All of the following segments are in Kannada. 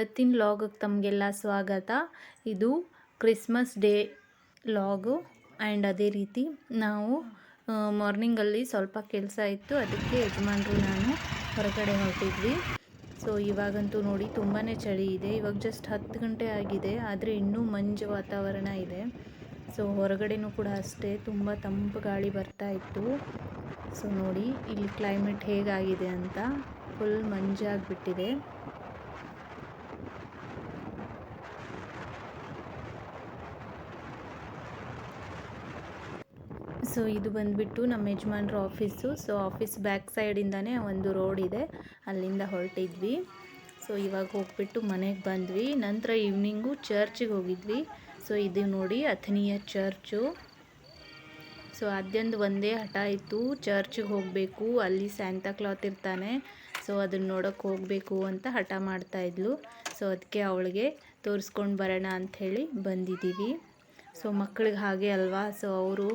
ಇವತ್ತಿನ ಲಾಗಕ್ಕೆ ತಮಗೆಲ್ಲ ಸ್ವಾಗತ. ಇದು ಕ್ರಿಸ್ಮಸ್ ಡೇ ಲಾಗು. ಆ್ಯಂಡ್ ಅದೇ ರೀತಿ ನಾವು ಮಾರ್ನಿಂಗಲ್ಲಿ ಸ್ವಲ್ಪ ಕೆಲಸ ಇತ್ತು. ಅದಕ್ಕೆ ಯಜಮಾನ್ರು ನಾನು ಹೊರಗಡೆ ಹೊರಟಿದ್ವಿ. ಸೊ, ಇವಾಗಂತೂ ನೋಡಿ ತುಂಬಾ ಚಳಿ ಇದೆ. ಇವಾಗ ಜಸ್ಟ್ ಹತ್ತು ಗಂಟೆ ಆಗಿದೆ. ಆದರೆ ಇನ್ನೂ ಮಂಜು ವಾತಾವರಣ ಇದೆ. ಸೊ, ಹೊರಗಡೆನೂ ಕೂಡ ಅಷ್ಟೇ. ತುಂಬ ತಂಪು ಗಾಳಿ ಬರ್ತಾ ಇತ್ತು. ಸೊ, ನೋಡಿ ಇಲ್ಲಿ ಕ್ಲೈಮೇಟ್ ಹೇಗಾಗಿದೆ ಅಂತ ಫುಲ್ ಮಂಜಾಗಿಬಿಟ್ಟಿದೆ ಸೊ ಇದು ಬಂದುಬಿಟ್ಟು ನಮ್ಮ ಯಜಮಾನ್ರ ಆಫೀಸು ಸೊ ಆಫೀಸ್ ಬ್ಯಾಕ್ ಸೈಡಿಂದನೇ ಒಂದು ರೋಡ್ ಇದೆ. ಅಲ್ಲಿಂದ ಹೊರಟಿದ್ವಿ. ಸೊ ಇವಾಗ ಹೋಗ್ಬಿಟ್ಟು ಮನೆಗೆ ಬಂದ್ವಿ. ನಂತರ ಈವ್ನಿಂಗು ಚರ್ಚಿಗೆ ಹೋಗಿದ್ವಿ. ಸೊ ಇದು ನೋಡಿ ಅಥನಿಯ ಚರ್ಚು ಸೊ ಅದ್ಯಂದು ಒಂದೇ ಹಠ ಇತ್ತು. ಚರ್ಚಿಗೆ ಹೋಗಬೇಕು. ಅಲ್ಲಿ ಸ್ಯಾಂತಾ ಕ್ಲಾತ್ ಇರ್ತಾನೆ. ಸೊ ಅದನ್ನು ನೋಡೋಕ್ಕೆ ಹೋಗಬೇಕು ಅಂತ ಹಠ ಮಾಡ್ತಾಯಿದ್ಲು ಸೊ ಅದಕ್ಕೆ ಅವಳಿಗೆ ತೋರಿಸ್ಕೊಂಡು ಬರೋಣ ಅಂಥೇಳಿ ಬಂದಿದ್ದೀವಿ. ಸೊ ಮಕ್ಕಳಿಗೆ ಹಾಗೆ ಅಲ್ವಾ? ಸೊ ಅವರು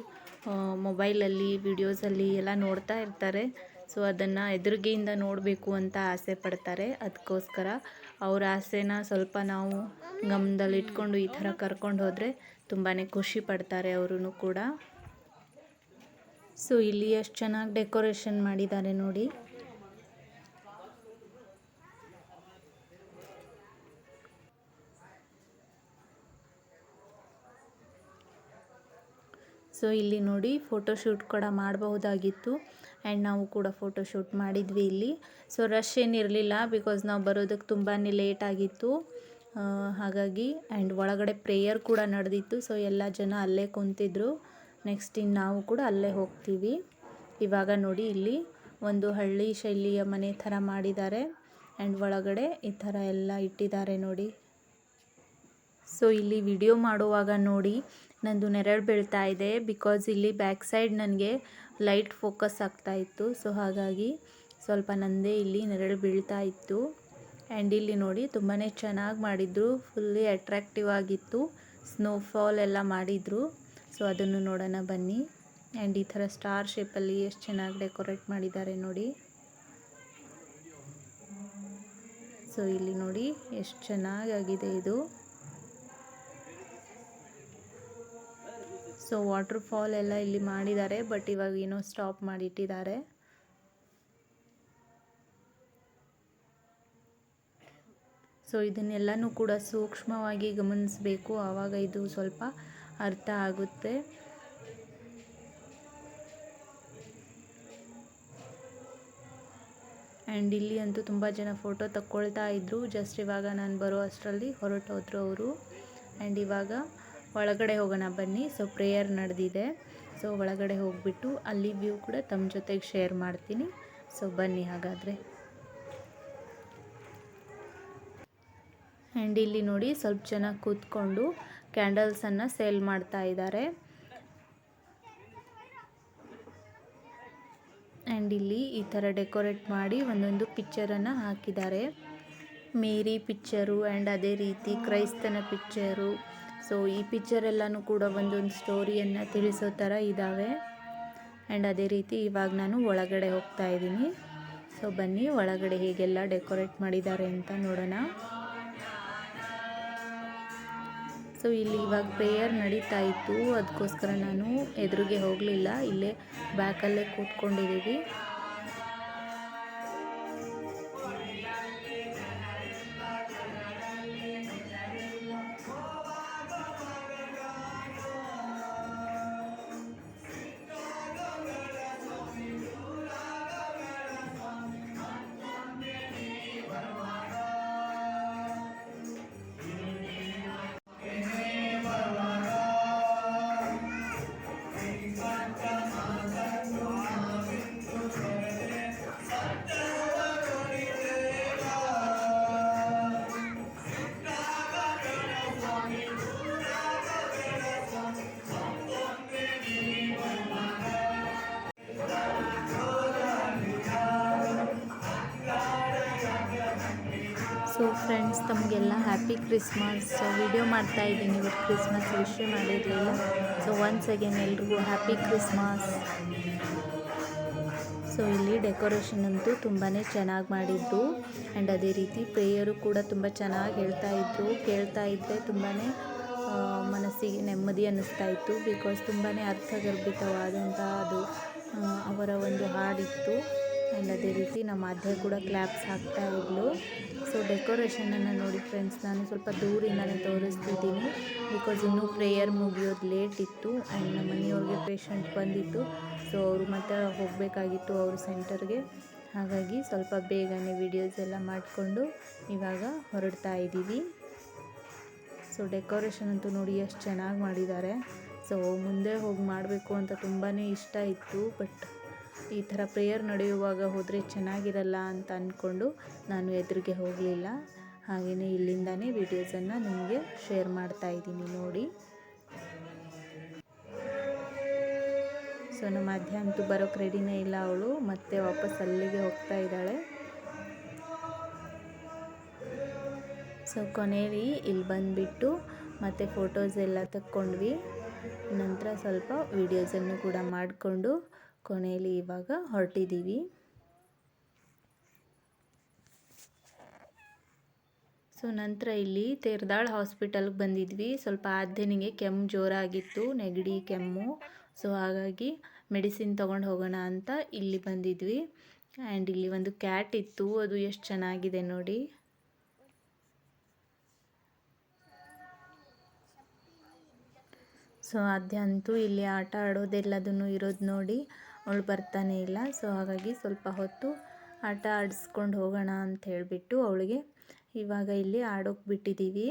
ಮೊಬೈಲಲ್ಲಿ ವಿಡಿಯೋಸಲ್ಲಿ ಎಲ್ಲ ನೋಡ್ತಾ ಇರ್ತಾರೆ. ಸೊ ಅದನ್ನು ಎದುರಿಗೆಯಿಂದ ನೋಡಬೇಕು ಅಂತ ಆಸೆ ಪಡ್ತಾರೆ. ಅದಕ್ಕೋಸ್ಕರ ಅವ್ರ ಆಸೆನ ಸ್ವಲ್ಪ ನಾವು ಗಮನದಲ್ಲಿ ಇಟ್ಕೊಂಡು ಈ ಥರ ಕರ್ಕೊಂಡು ಹೋದರೆ ತುಂಬಾ ಖುಷಿ ಪಡ್ತಾರೆ ಅವರು ಕೂಡ. ಸೊ ಇಲ್ಲಿ ಎಷ್ಟು ಚೆನ್ನಾಗಿ ಡೆಕೋರೇಷನ್ ಮಾಡಿದ್ದಾರೆ ನೋಡಿ. ಸೊ ಇಲ್ಲಿ ನೋಡಿ ಫೋಟೋಶೂಟ್ ಕೂಡ ಮಾಡಬಹುದಾಗಿತ್ತು. ಆ್ಯಂಡ್ ನಾವು ಕೂಡ ಫೋಟೋಶೂಟ್ ಮಾಡಿದ್ವಿ ಇಲ್ಲಿ. ಸೊ ರಶ್ ಏನಿರಲಿಲ್ಲ ಬಿಕಾಸ್ ನಾವು ಬರೋದಕ್ಕೆ ತುಂಬಾ ಲೇಟ್ ಆಗಿತ್ತು. ಹಾಗಾಗಿ ಆ್ಯಂಡ್ ಒಳಗಡೆ ಪ್ರೇಯರ್ ಕೂಡ ನಡೆದಿತ್ತು. ಸೊ ಎಲ್ಲ ಜನ ಅಲ್ಲೇ ಕುಂತಿದ್ರು. ನೆಕ್ಸ್ಟ್ ಇನ್ನು ನಾವು ಕೂಡ ಅಲ್ಲೇ ಹೋಗ್ತೀವಿ. ಇವಾಗ ನೋಡಿ ಇಲ್ಲಿ ಒಂದು ಹಳ್ಳಿ ಶೈಲಿಯ ಮನೆ ಥರ ಮಾಡಿದ್ದಾರೆ. ಆ್ಯಂಡ್ ಒಳಗಡೆ ಈ ಥರ ಎಲ್ಲ ಇಟ್ಟಿದ್ದಾರೆ ನೋಡಿ. ಸೊ ಇಲ್ಲಿ ವಿಡಿಯೋ ಮಾಡುವಾಗ ನೋಡಿ ನಂದು ನೆರಳು ಬೀಳ್ತಾ ಇದೆ ಬಿಕಾಸ್ ಇಲ್ಲಿ ಬ್ಯಾಕ್ ಸೈಡ್ ನನಗೆ ಲೈಟ್ ಫೋಕಸ್ ಆಗ್ತಾ ಇತ್ತು. ಸೊ ಹಾಗಾಗಿ ಸ್ವಲ್ಪ ನಂದೇ ಇಲ್ಲಿ ನೆರಳು ಬೀಳ್ತಾ ಇತ್ತು. ಆ್ಯಂಡ್ ಇಲ್ಲಿ ನೋಡಿ ತುಂಬಾ ಚೆನ್ನಾಗಿ ಮಾಡಿದರು. ಫುಲ್ಲಿ ಅಟ್ರಾಕ್ಟಿವ್ ಆಗಿತ್ತು. ಸ್ನೋಫಾಲ್ ಎಲ್ಲ ಮಾಡಿದರು. ಸೊ ಅದನ್ನು ನೋಡೋಣ ಬನ್ನಿ. ಆ್ಯಂಡ್ ಈ ಥರ ಸ್ಟಾರ್ ಶೇಪಲ್ಲಿ ಎಷ್ಟು ಚೆನ್ನಾಗಿ ಡೆಕೋರೇಟ್ ಮಾಡಿದ್ದಾರೆ ನೋಡಿ. ಸೊ ಇಲ್ಲಿ ನೋಡಿ ಎಷ್ಟು ಚೆನ್ನಾಗಾಗಿದೆ ಇದು. ಸೊ ವಾಟರ್ ಫಾಲ್ ಎಲ್ಲ ಇಲ್ಲಿ ಮಾಡಿದ್ದಾರೆ ಬಟ್ ಇವಾಗ ಏನೋ ಸ್ಟಾಪ್ ಮಾಡಿಟ್ಟಿದ್ದಾರೆ. ಸೊ ಇದನ್ನೆಲ್ಲನೂ ಕೂಡ ಸೂಕ್ಷ್ಮವಾಗಿ ಗಮನಿಸಬೇಕು. ಆವಾಗ ಇದು ಸ್ವಲ್ಪ ಅರ್ಥ ಆಗುತ್ತೆ. ಆ್ಯಂಡ್ ಇಲ್ಲಿ ಅಂತೂ ತುಂಬ ಜನ ಫೋಟೋ ತಕ್ಕೊಳ್ತಾ ಇದ್ದರು ಜಸ್ಟ್ ಇವಾಗ ನಾನು ಬರೋ ಅಷ್ಟರಲ್ಲಿ ಹೊರಟೋದ್ರು ಅವರು. ಆ್ಯಂಡ್ ಇವಾಗ ಒಳಗಡೆ ಹೋಗೋಣ ಬನ್ನಿ. ಸೊ ಪ್ರೇಯರ್ ನಡೆದಿದೆ. ಸೊ ಒಳಗಡೆ ಹೋಗಿಬಿಟ್ಟು ಅಲ್ಲಿ ವ್ಯೂ ಕೂಡ ತಮ್ಮ ಜೊತೆಗೆ ಶೇರ್ ಮಾಡ್ತೀನಿ. ಸೊ ಬನ್ನಿ ಹಾಗಾದರೆ. ಆ್ಯಂಡ್ ಇಲ್ಲಿ ನೋಡಿ ಸ್ವಲ್ಪ ಜನ ಕೂತ್ಕೊಂಡು ಕ್ಯಾಂಡಲ್ಸನ್ನು ಸೇಲ್ ಮಾಡ್ತಾ ಇದ್ದಾರೆ. ಆ್ಯಂಡ್ ಇಲ್ಲಿ ಈ ಥರ ಡೆಕೋರೇಟ್ ಮಾಡಿ ಒಂದೊಂದು ಪಿಕ್ಚರನ್ನು ಹಾಕಿದ್ದಾರೆ. ಮೇರಿ ಪಿಕ್ಚರು ಆ್ಯಂಡ್ ಅದೇ ರೀತಿ ಕ್ರೈಸ್ತನ ಪಿಕ್ಚರು ಸೊ ಈ ಪಿಕ್ಚರ್ ಕೂಡ ಒಂದೊಂದು ಸ್ಟೋರಿಯನ್ನು ತಿಳಿಸೋ ಥರ ಇದ್ದಾವೆ ಆ್ಯಂಡ್ ಅದೇ ರೀತಿ ಇವಾಗ ನಾನು ಒಳಗಡೆ ಹೋಗ್ತಾ ಇದ್ದೀನಿ. ಸೊ ಬನ್ನಿ ಒಳಗಡೆ ಹೀಗೆಲ್ಲ ಡೆಕೋರೇಟ್ ಮಾಡಿದ್ದಾರೆ ಅಂತ ನೋಡೋಣ. ಸೊ ಇಲ್ಲಿ ಇವಾಗ ಪ್ರೇಯರ್ ನಡೀತಾ ಇತ್ತು. ಅದಕ್ಕೋಸ್ಕರ ನಾನು ಎದುರಿಗೆ ಹೋಗಲಿಲ್ಲ. ಇಲ್ಲೇ ಬ್ಯಾಕಲ್ಲೇ ಕೂತ್ಕೊಂಡಿದ್ದೀವಿ. ಸೊ ಫ್ರೆಂಡ್ಸ್ ತಮಗೆಲ್ಲ ಹ್ಯಾಪಿ ಕ್ರಿಸ್ಮಸ್ ವಿಡಿಯೋ ಮಾಡ್ತಾ ಇದ್ದೀನಿ. ಇವತ್ತು ಕ್ರಿಸ್ಮಸ್ ವಿಷಯ ಮಾಡಿರಲಿಲ್ಲ. ಸೊ ಒನ್ಸ್ ಅಗೇನ್ ಎಲ್ರಿಗೂ ಹ್ಯಾಪಿ ಕ್ರಿಸ್ಮಸ್ ಸೊ ಇಲ್ಲಿ ಡೆಕೋರೇಷನ್ ಅಂತೂ ತುಂಬಾ ಚೆನ್ನಾಗಿ ಮಾಡಿದ್ದು. ಆ್ಯಂಡ್ ಅದೇ ರೀತಿ ಪ್ರೇಯರು ಕೂಡ ತುಂಬ ಚೆನ್ನಾಗಿ ಹೇಳ್ತಾ ಇದ್ದರು ಕೇಳ್ತಾ ಇದ್ದರೆ ತುಂಬಾ ಮನಸ್ಸಿಗೆ ನೆಮ್ಮದಿ ಅನ್ನಿಸ್ತಾ ಇತ್ತು. ಬಿಕಾಸ್ ತುಂಬಾ ಅರ್ಥಗರ್ಭಿತವಾದಂತಹ ಅದು ಅವರ ಒಂದು ಹಾಡಿತ್ತು. ಆ್ಯಂಡ್ ಅದೇ ರೀತಿ ನಮ್ಮ ಅದೇ ಕೂಡ ಕ್ಲ್ಯಾಪ್ಸ್ ಹಾಕ್ತಾ ಇದ್ಲು. ಸೊ ಡೆಕೋರೇಷನನ್ನು ನೋಡಿ ಫ್ರೆಂಡ್ಸ್ ನಾನು ಸ್ವಲ್ಪ ದೂರಿಂದಲೇ ತೋರಿಸ್ತಿದ್ದೀನಿ. ಬಿಕಾಸ್ ಇನ್ನೂ ಪ್ರೇಯರ್ ಮುಗಿಯೋದು ಲೇಟ್ ಇತ್ತು ಆ್ಯಂಡ್ ನಮ್ಮ ಮನೆಯವ್ರಿಗೆ ಪೇಷಂಟ್ ಬಂದಿತ್ತು. ಸೊ ಅವರು ಮತ್ತೆ ಹೋಗಬೇಕಾಗಿತ್ತು ಅವ್ರ ಸೆಂಟರ್ಗೆ ಹಾಗಾಗಿ ಸ್ವಲ್ಪ ಬೇಗನೆ ವಿಡಿಯೋಸ್ ಎಲ್ಲ ಮಾಡಿಕೊಂಡು ಇವಾಗ ಹೊರಡ್ತಾ ಇದ್ದೀವಿ. ಸೊ ಡೆಕೋರೇಷನ್ ಅಂತೂ ನೋಡಿ ಎಷ್ಟು ಚೆನ್ನಾಗಿ ಮಾಡಿದ್ದಾರೆ. ಸೊ ಮುಂದೆ ಹೋಗಿ ಮಾಡಬೇಕು ಅಂತ ತುಂಬಾ ಇಷ್ಟ ಇತ್ತು ಬಟ್ ಈ ಥರ ಪ್ರೇಯರ್ ನಡೆಯುವಾಗ ಹೋದರೆ ಚೆನ್ನಾಗಿರಲ್ಲ ಅಂತ ಅಂದ್ಕೊಂಡು ನಾನು ಎದುರಿಗೆ ಹೋಗಲಿಲ್ಲ. ಹಾಗೆಯೇ ಇಲ್ಲಿಂದಲೇ ವೀಡಿಯೋಸನ್ನು ನಿಮಗೆ ಶೇರ್ ಮಾಡ್ತಾ ಇದ್ದೀನಿ ನೋಡಿ. ಸೊ ನಮ್ಮ ಮಧ್ಯ ಅಂತೂ ಬರೋಕ್ಕೆ ರೆಡಿನೇ ಇಲ್ಲ ಅವಳು. ಮತ್ತೆ ವಾಪಸ್ ಅಲ್ಲಿಗೆ ಹೋಗ್ತಾ ಇದ್ದಾಳೆ. ಸೊ ಕೊನೆಯಲ್ಲಿ ಇಲ್ಲಿ ಬಂದುಬಿಟ್ಟು ಮತ್ತೆ ಫೋಟೋಸ್ ಎಲ್ಲ ತಕ್ಕೊಂಡ್ವಿ. ನಂತರ ಸ್ವಲ್ಪ ವೀಡಿಯೋಸನ್ನು ಕೂಡ ಮಾಡಿಕೊಂಡು ಕೊನೆಯಲ್ಲಿ ಇವಾಗ ಹೊರಟಿದ್ದೀವಿ. ಸೊ, ನಂತರ ಇಲ್ಲಿ ತೇರ್ದಾಳ್ ಹಾಸ್ಪಿಟಲ್ಗೆ ಬಂದಿದ್ವಿ. ಸ್ವಲ್ಪ ಆದ್ದನಿಗೆ ಕೆಮ್ಮು ಜೋರಾಗಿತ್ತು, ನೆಗಡಿ, ಕೆಮ್ಮು. ಸೊ, ಹಾಗಾಗಿ ಮೆಡಿಸಿನ್ ತೊಗೊಂಡು ಹೋಗೋಣ ಅಂತ ಇಲ್ಲಿ ಬಂದಿದ್ವಿ. ಆ್ಯಂಡ್ ಇಲ್ಲಿ ಒಂದು ಕ್ಯಾಟ್ ಇತ್ತು, ಅದು ಎಷ್ಟು ಚೆನ್ನಾಗಿದೆ ನೋಡಿ. ಸೊ ಅದೇ ಅಂತೂ ಇಲ್ಲಿ ಆಟ ಆಡೋದೆಲ್ಲದನ್ನು ಇರೋದು ನೋಡಿ. ಅವಳು ಬರ್ತಾನೆ ಇಲ್ಲ. ಸೊ ಹಾಗಾಗಿ ಸ್ವಲ್ಪ ಹೊತ್ತು ಆಟ ಆಡಿಸ್ಕೊಂಡು ಹೋಗೋಣ ಅಂತ ಹೇಳಿಬಿಟ್ಟು ಅವಳಿಗೆ ಇವಾಗ ಇಲ್ಲಿ ಆಡೋಕೆ ಬಿಟ್ಟಿದ್ದೀವಿ.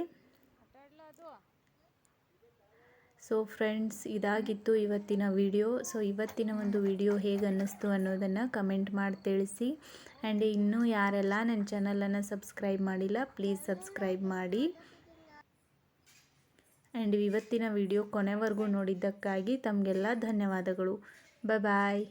ಸೊ ಫ್ರೆಂಡ್ಸ್ ಇದಾಗಿತ್ತು ಇವತ್ತಿನ ವಿಡಿಯೋ ಸೊ ಇವತ್ತಿನ ಒಂದು ವಿಡಿಯೋ ಹೇಗೆ ಅನ್ನಿಸ್ತು ಅನ್ನೋದನ್ನು ಕಮೆಂಟ್ ಮಾಡಿ ತಿಳಿಸಿ. ಆ್ಯಂಡ್ ಇನ್ನೂ ಯಾರೆಲ್ಲ ನನ್ನ ಚಾನಲನ್ನು ಸಬ್ಸ್ಕ್ರೈಬ್ ಮಾಡಿಲ್ಲ ಪ್ಲೀಸ್ ಸಬ್ಸ್ಕ್ರೈಬ್ ಮಾಡಿ. ಆ್ಯಂಡ್ ಇವತ್ತಿನ ವಿಡಿಯೋ ಕೊನೆವರೆಗೂ ನೋಡಿದ್ದಕ್ಕಾಗಿ ತಮಗೆಲ್ಲ ಧನ್ಯವಾದಗಳು. Bye-bye.